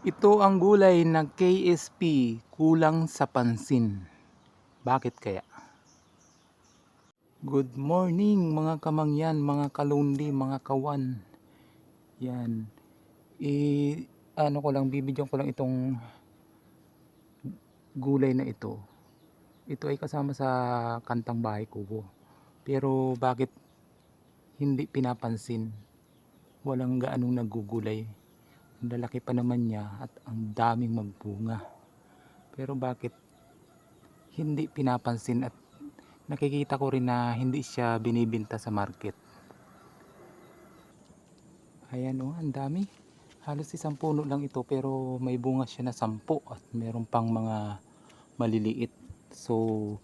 Ito ang gulay na KSP kulang sa pansin. Bakit kaya? Good morning mga kamangyan, mga kalundi, mga kawan. Yan. I ano ko lang bibigyan ko lang itong gulay na ito. Ito ay kasama sa kantang bahay kubo. Pero bakit hindi pinapansin? Walang gaanong nagugulay. Lalaki pa naman niya at ang daming magbunga. Pero bakit hindi pinapansin at nakikita ko rin na hindi siya binibinta sa market. Ayan o, ang dami. Halos isang puno lang ito pero may bunga siya na sampu at meron pang mga maliliit. So,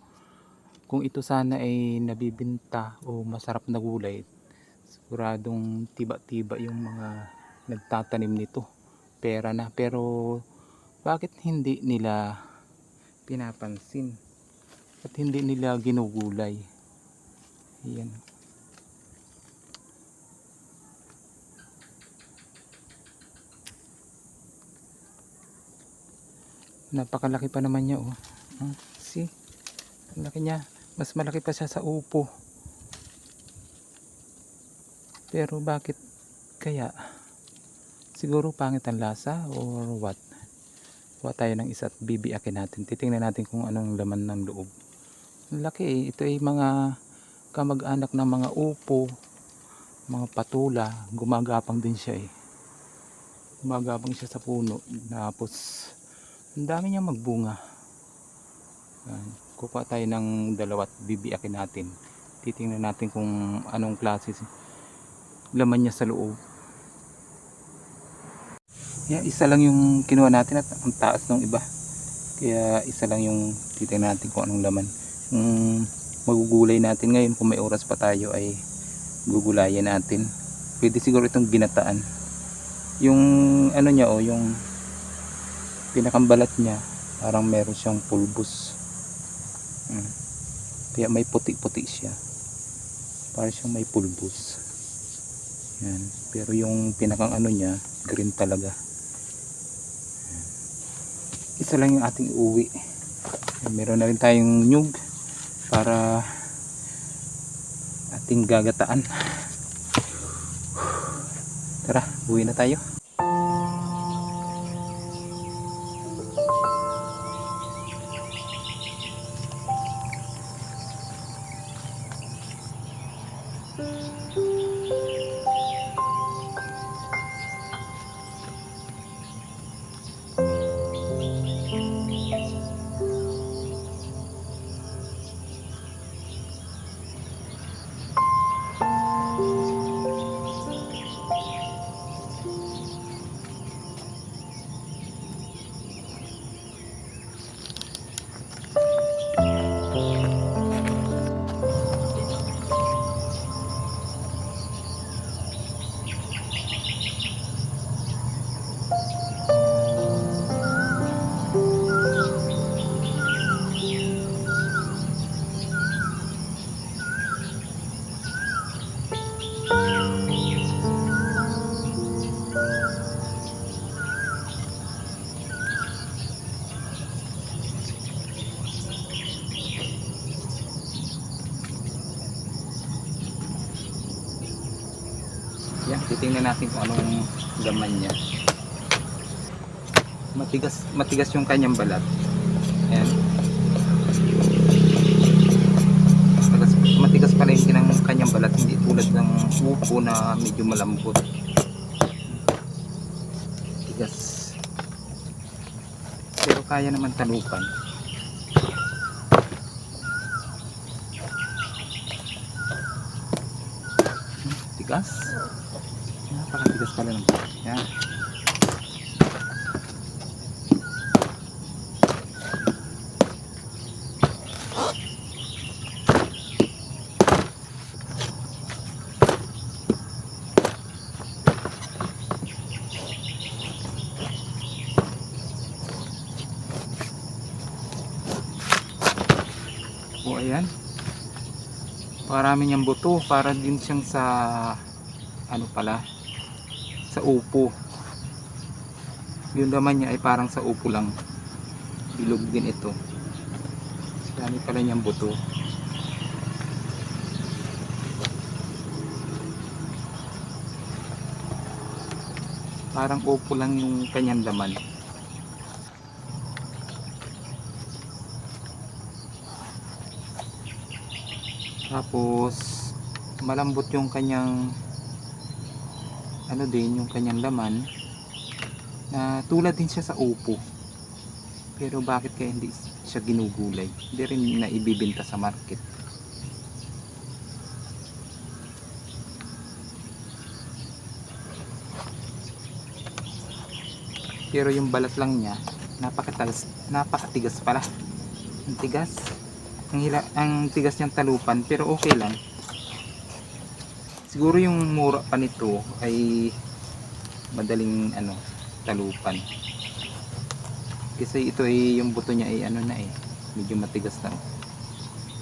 kung ito sana ay nabibinta o masarap na gulay, siguradong tiba-tiba yung mga nagtatanim nito. Pera na. Pero, bakit hindi nila pinapansin? At hindi nila ginugulay? Ayan. Napakalaki pa naman niya oh. Ah, see? Ang laki niya. Mas malaki pa siya sa upo. Pero bakit kaya? Siguro pangit ang lasa or what? Kuha tayo ng isa at bibiyakin natin. Titingnan natin kung anong laman ng loob. Laki eh. Ito ay mga kamag-anak ng mga upo, mga patula. Gumagapang din siya eh. Gumagapang siya sa puno. Tapos, ang dami niya magbunga. Kukuha tayo ng dalawa at bibiyakin natin. Titingnan natin kung anong klase laman niya sa loob. Yan, isa lang yung kinuha natin at ang taas ng iba. Kaya isa lang yung titingnan natin kung anong laman. Yung magugulay natin ngayon kung may oras pa tayo ay gugulayan natin. Pwede siguro itong ginataan. Yung ano niya oh, yung pinakambalat niya parang meron siyang pulbos. Mm. Kaya may puti-puti siya. Parang siyang may pulbos. Yan. Pero yung pinakang ano niya, green talaga. Isa lang yung ating uwi. Meron na rin tayong nyug para ating gagataan. Tara, uwi na tayo. Yan, titingnan natin kung anong laman niya. Matigas, matigas yung kanyang balat. Ayan. Matigas, matigas pala yung kinang kanyang balat, hindi tulad ng upo na medyo malambot. Tigas. Pero kaya naman talupan. Hmm, Tigas. Pala ng Yan. O ayan. Parami niyang buto. Para din siyang sa ano pala sa upo. yung laman niya ay parang sa upo lang. Bilog din ito. Dami pala niyang buto. Parang upo lang yung kanyang laman. Tapos malambot yung kanyang ano din yung kanyang laman na tulad din siya sa upo. Pero bakit kaya hindi siya ginugulay? Hindi rin na ibibenta sa market. Pero yung balat lang niya napakatigas, napakatigas pala. Ang tigas. Ang, hila, ang tigas niyang talupan pero okay lang siguro yung mura pa nito ay madaling ano talupan. Kasi ito ay yung buto niya ay ano na eh medyo matigas na.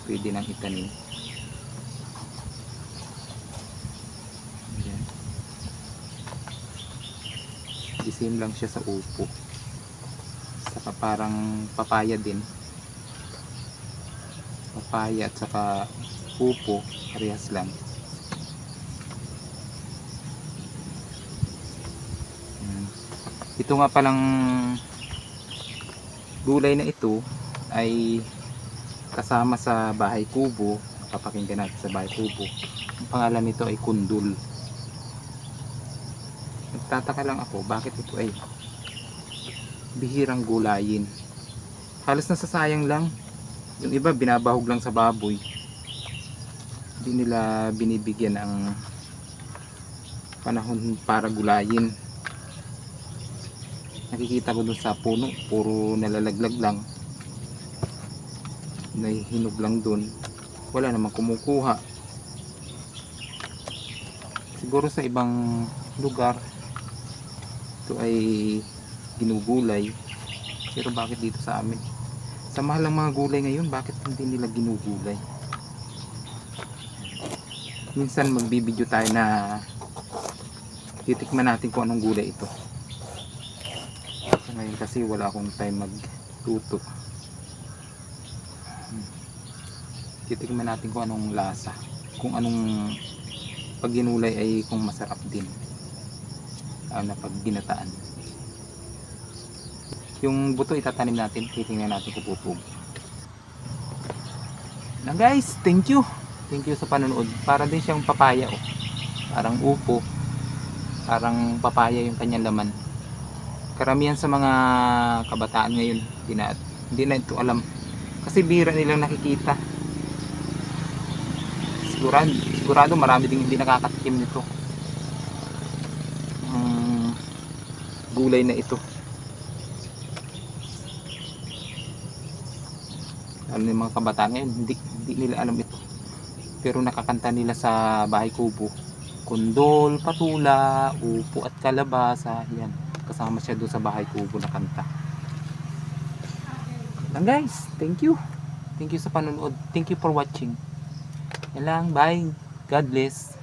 Pwede nang itanim. Ayan. the same lang siya sa upo. Saka parang papaya din. Papaya at saka upo parehas lang ito nga palang gulay na ito ay kasama sa bahay kubo. Papakinggan natin sa bahay kubo. Ang pangalan nito ay kundul. Nagtataka lang ako bakit ito ay bihirang gulayin? Halos nasasayang lang. Yung iba binabahog lang sa baboy. Hindi nila binibigyan ng panahon para gulayin nakikita ko dun sa puno puro nalalaglag lang. Nahihinog lang dun. Wala namang kumukuha. Siguro sa ibang lugar ito ay ginugulay. Pero bakit dito sa amin? Sa mahal ng mga gulay ngayon bakit hindi nila ginugulay? Minsan magbibideo tayo na titikman natin kung anong gulay ito ngayon kasi wala akong time magluto. Hmm. titikman natin kung anong lasa. Kung anong pag ginulay ay kung masarap din. Lalo na pag ginataan. Yung buto itatanim natin titingnan natin kung pupug. Na guys thank you. Thank you sa panonood. Para din siyang papaya oh. parang upo. Parang papaya yung kanyang laman karamihan sa mga kabataan ngayon hindi na, hindi na ito alam. Kasi bira nilang nakikita. Sigurado, sigurado marami ding hindi nakakatikim nito. Ang gulay na ito. Lalo na yung mga kabataan ngayon hindi, hindi nila alam ito. Pero nakakanta nila sa bahay kubo. Kundol, patula, upo at kalabasa yan kasama siya doon sa bahay kubo na kanta. Lang guys thank you. Thank you sa panonood. Thank you for watching. Yan lang bye. God bless